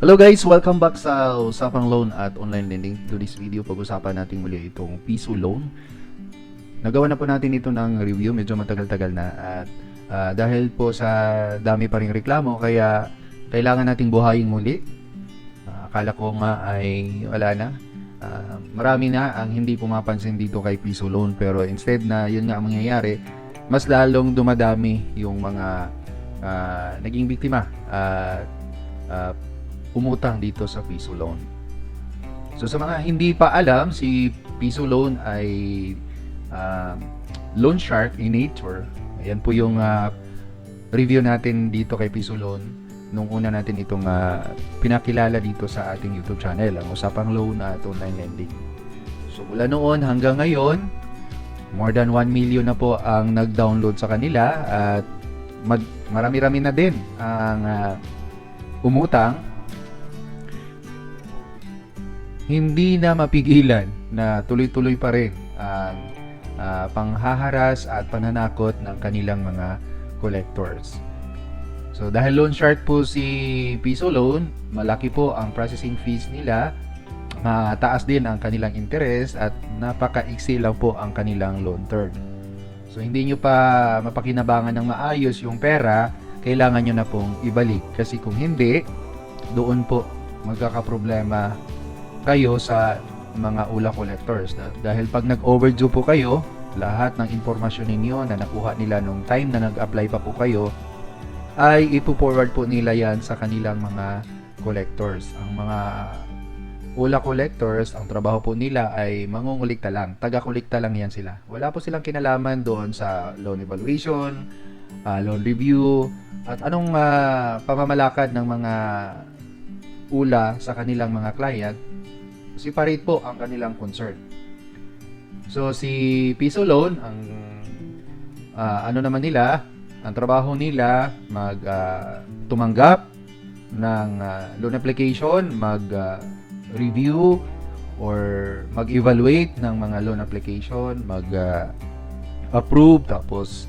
Hello guys, welcome back sa Usapang Loan at Online Lending. To this video, pag-usapan natin muli itong Piso Loan. Nagawa na po natin ito ng review, medyo matagal-tagal na at ah, dahil po sa dami pa ring reklamo, kaya kailangan nating buhayin muli. Ah, akala ko nga ay wala na. Ah, marami na ang hindi pumapansin dito kay Piso Loan pero instead na yun nga ang mangyayari, mas lalong dumadami yung mga ah, naging biktima at ah, umutang dito sa Piso Loan. So sa mga hindi pa alam, si Piso Loan ay um, loan shark in nature. Ayan po yung ah, review natin dito kay Piso Loan nung una natin itong ah, pinakilala dito sa ating YouTube channel, ang Usapang Loan at Online Lending. So mula noon hanggang ngayon, more than 1 million na po ang nag-download sa kanila at mag- marami-rami na din ang ah, umutang hindi na mapigilan na tuloy-tuloy pa rin ang ah, panghaharas at pananakot ng kanilang mga collectors. So dahil loan shark po si Piso Loan, malaki po ang processing fees nila, mataas din ang kanilang interest at napaka-iksi lang po ang kanilang loan term. So hindi nyo pa mapakinabangan ng maayos yung pera, kailangan nyo na pong ibalik. Kasi kung hindi, doon po magkakaproblema kayo sa mga ula collectors. Dah- Dahil pag nag-overdue po kayo, lahat ng impormasyon ninyo na nakuha nila nung time na nag-apply pa po kayo, ay ipo-forward po nila yan sa kanilang mga collectors. Ang mga ula collectors, ang trabaho po nila ay mangungulikta lang. Taga-kulikta lang yan sila. Wala po silang kinalaman doon sa loan evaluation, ah, loan review, at anong ah, pamamalakad ng mga ula sa kanilang mga client, separate po ang kanilang concern. So si Piso Loan, ang ah, ano naman nila, ang trabaho nila mag ah, tumanggap ng ah, loan application, mag ah, review or mag-evaluate ng mga loan application, mag ah, approve tapos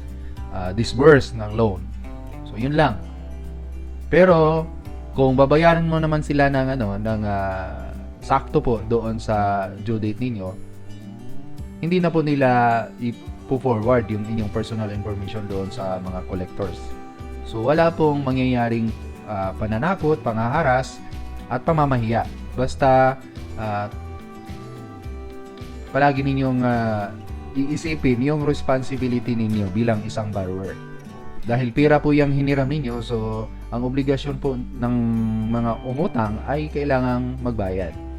ah, disburse ng loan. So yun lang. Pero kung babayaran mo naman sila ng ano ng ah, sakto po doon sa due date ninyo, hindi na po nila i-forward yung inyong personal information doon sa mga collectors. So wala pong mangyayaring ah, pananakot, pangaharas at pamamahiya. Basta ah, palagi ninyong ah, iisipin yung responsibility ninyo bilang isang borrower. Dahil pira po yung hiniram ninyo, so ang obligasyon po ng mga umutang ay kailangang magbayad.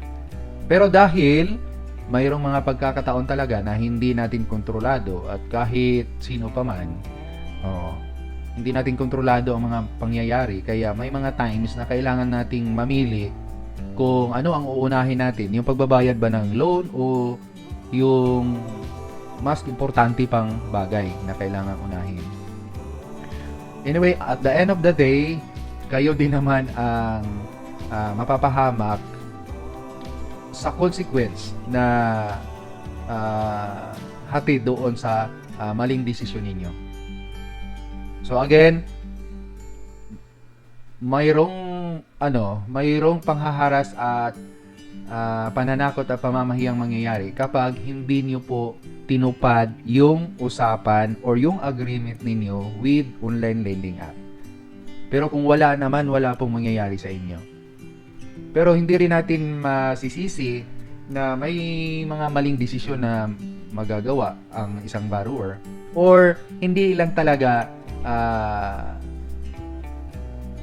Pero dahil mayroong mga pagkakataon talaga na hindi natin kontrolado at kahit sino pa man, oh, hindi natin kontrolado ang mga pangyayari. Kaya may mga times na kailangan nating mamili kung ano ang uunahin natin. Yung pagbabayad ba ng loan o yung mas importante pang bagay na kailangan unahin. Anyway, at the end of the day, kayo din naman ang ah, mapapahamak sa consequence na ah, hatid doon sa ah, maling desisyon ninyo. So again, mayroong ano, mayroong panghaharas at ah, pananakot at pamamahiyang mangyayari kapag hindi niyo po tinupad yung usapan or yung agreement ninyo with online lending app. Pero kung wala naman, wala pong mangyayari sa inyo. Pero hindi rin natin masisisi na may mga maling desisyon na magagawa ang isang borrower or hindi lang talaga ah,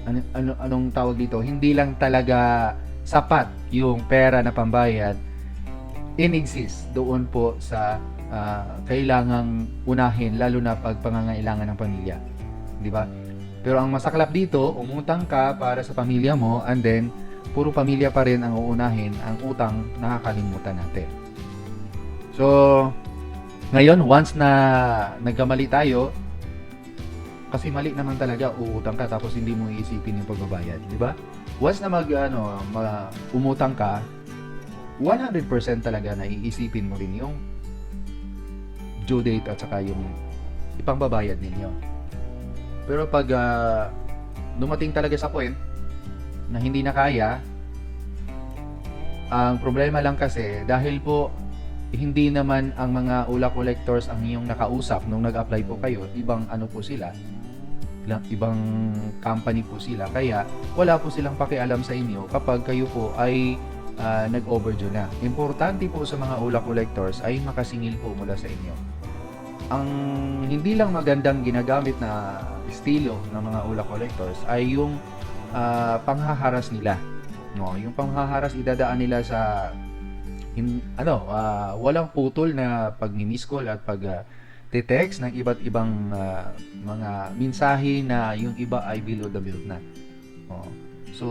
ano, ano, anong tawag dito, hindi lang talaga sapat yung pera na pambayad in exist doon po sa ah, kailangang unahin lalo na pag pangangailangan ng pamilya. Di ba? Pero ang masaklap dito, umutang ka para sa pamilya mo and then puro pamilya pa rin ang uunahin, ang utang nakakalimutan natin. So, ngayon once na nagkamali tayo, kasi mali naman talaga uutang ka tapos hindi mo iisipin yung pagbabayad, di ba? Once na mag ano, ma- umutang ka, 100% talaga na iisipin mo rin yung due date at saka yung ipangbabayad ninyo. Pero pag ah, dumating talaga sa point na hindi na kaya, ang problema lang kasi dahil po hindi naman ang mga ULA collectors ang inyong nakausap nung nag-apply po kayo, ibang ano po sila, ibang company po sila. Kaya wala po silang pakialam sa inyo kapag kayo po ay ah, nag-overdue na. Importante po sa mga ULA collectors ay makasingil po mula sa inyo. Ang hindi lang magandang ginagamit na estilo ng mga ULA collectors ay yung ah, panghaharas nila. No, yung panghaharas idadaan nila sa hin- ano, ah, walang putol na pag-miss call at pag ah, te-text ng iba't ibang ah, mga mensahe na yung iba ay below the belt na. Oh. So,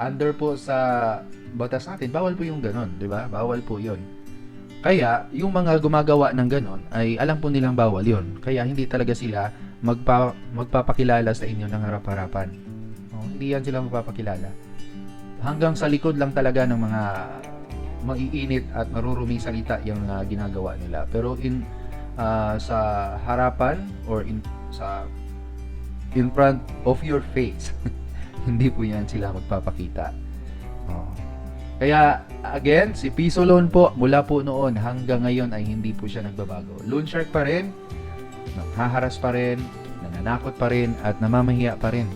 under po sa batas natin, bawal po yung ganon, di ba? Bawal po yon. Kaya, yung mga gumagawa ng ganon, ay alam po nilang bawal yon. Kaya, hindi talaga sila magpa, magpapakilala sa inyo ng harap-harapan. Oh, hindi yan sila magpapakilala. Hanggang sa likod lang talaga ng mga maiinit at maruruming salita yung ah, ginagawa nila. Pero in ah, sa harapan or in sa in front of your face, hindi po yan sila magpapakita. Oh. Kaya again, si Piso Loan po mula po noon hanggang ngayon ay hindi po siya nagbabago. Loan shark pa rin, naghaharas pa rin, nananakot pa rin at namamahiya pa rin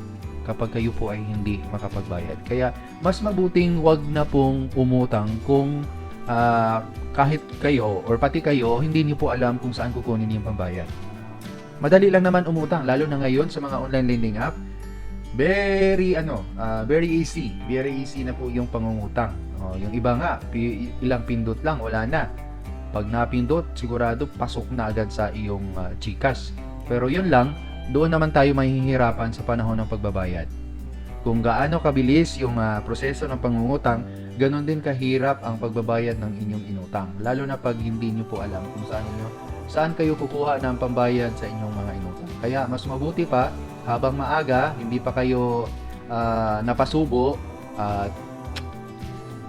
kapag kayo po ay hindi makapagbayad. Kaya mas mabuting wag na pong umutang kung ah, kahit kayo or pati kayo hindi niyo po alam kung saan kukunin yung pambayad. Madali lang naman umutang lalo na ngayon sa mga online lending app. Very ano, ah, very easy. Very easy na po yung pangungutang. Oh, yung iba nga, ilang pindot lang wala na. Pag napindot, sigurado pasok na agad sa iyong ah, GCash. Pero yun lang, doon naman tayo mahihirapan sa panahon ng pagbabayad. Kung gaano kabilis yung ah, proseso ng pangungutang, ganon din kahirap ang pagbabayad ng inyong inutang. Lalo na pag hindi nyo po alam kung saan inyo saan kayo kukuha ng pambayad sa inyong mga inutang. Kaya mas mabuti pa habang maaga, hindi pa kayo ah, napasubo at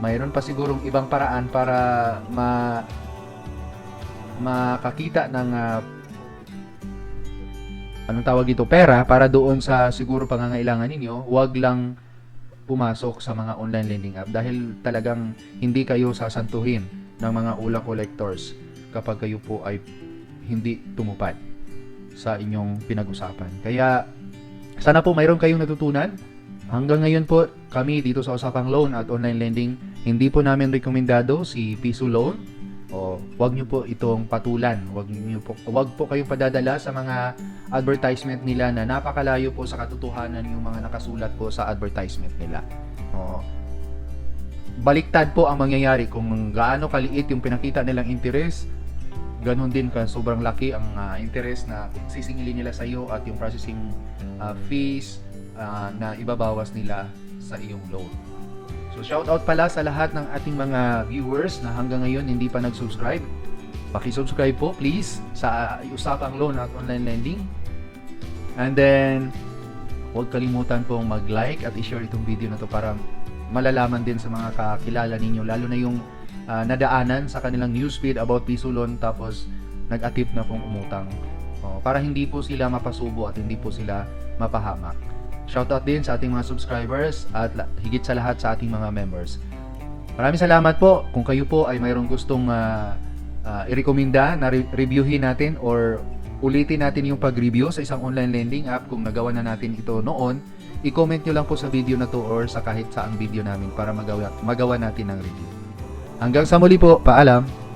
mayroon pa sigurong ibang paraan para ma makakita ng ah, anong tawag ito, pera para doon sa siguro pangangailangan ninyo, wag lang pumasok sa mga online lending app dahil talagang hindi kayo sasantuhin ng mga ula collectors kapag kayo po ay hindi tumupad sa inyong pinag-usapan. Kaya sana po mayroon kayong natutunan. Hanggang ngayon po kami dito sa Usapang Loan at Online Lending, hindi po namin rekomendado si Piso Loan o wag niyo po itong patulan. Wag niyo po wag po kayong padadala sa mga advertisement nila na napakalayo po sa katotohanan yung mga nakasulat po sa advertisement nila. Oo. Baliktad po ang mangyayari kung gaano kaliit yung pinakita nilang interest, ganun din ka sobrang laki ang ah, interest na sisingilin nila sa iyo at yung processing ah, fees ah, na ibabawas nila sa iyong loan. So shout out pala sa lahat ng ating mga viewers na hanggang ngayon hindi pa nag-subscribe. Paki-subscribe po please sa Usapang Loan at Online Lending. And then huwag kalimutan pong mag-like at i-share itong video na to para malalaman din sa mga kakilala ninyo lalo na yung ah, nadaanan sa kanilang newsfeed about Piso Loan tapos nag-attempt na pong umutang. Oh, para hindi po sila mapasubo at hindi po sila mapahamak. Shoutout din sa ating mga subscribers at higit sa lahat sa ating mga members. Maraming salamat po. Kung kayo po ay mayroong gustong ah, ah, i-recommenda na re- reviewin natin or ulitin natin yung pag-review sa isang online lending app kung nagawa na natin ito noon, i-comment nyo lang po sa video na to or sa kahit saang video namin para magawa, magawa natin ng review. Hanggang sa muli po, paalam!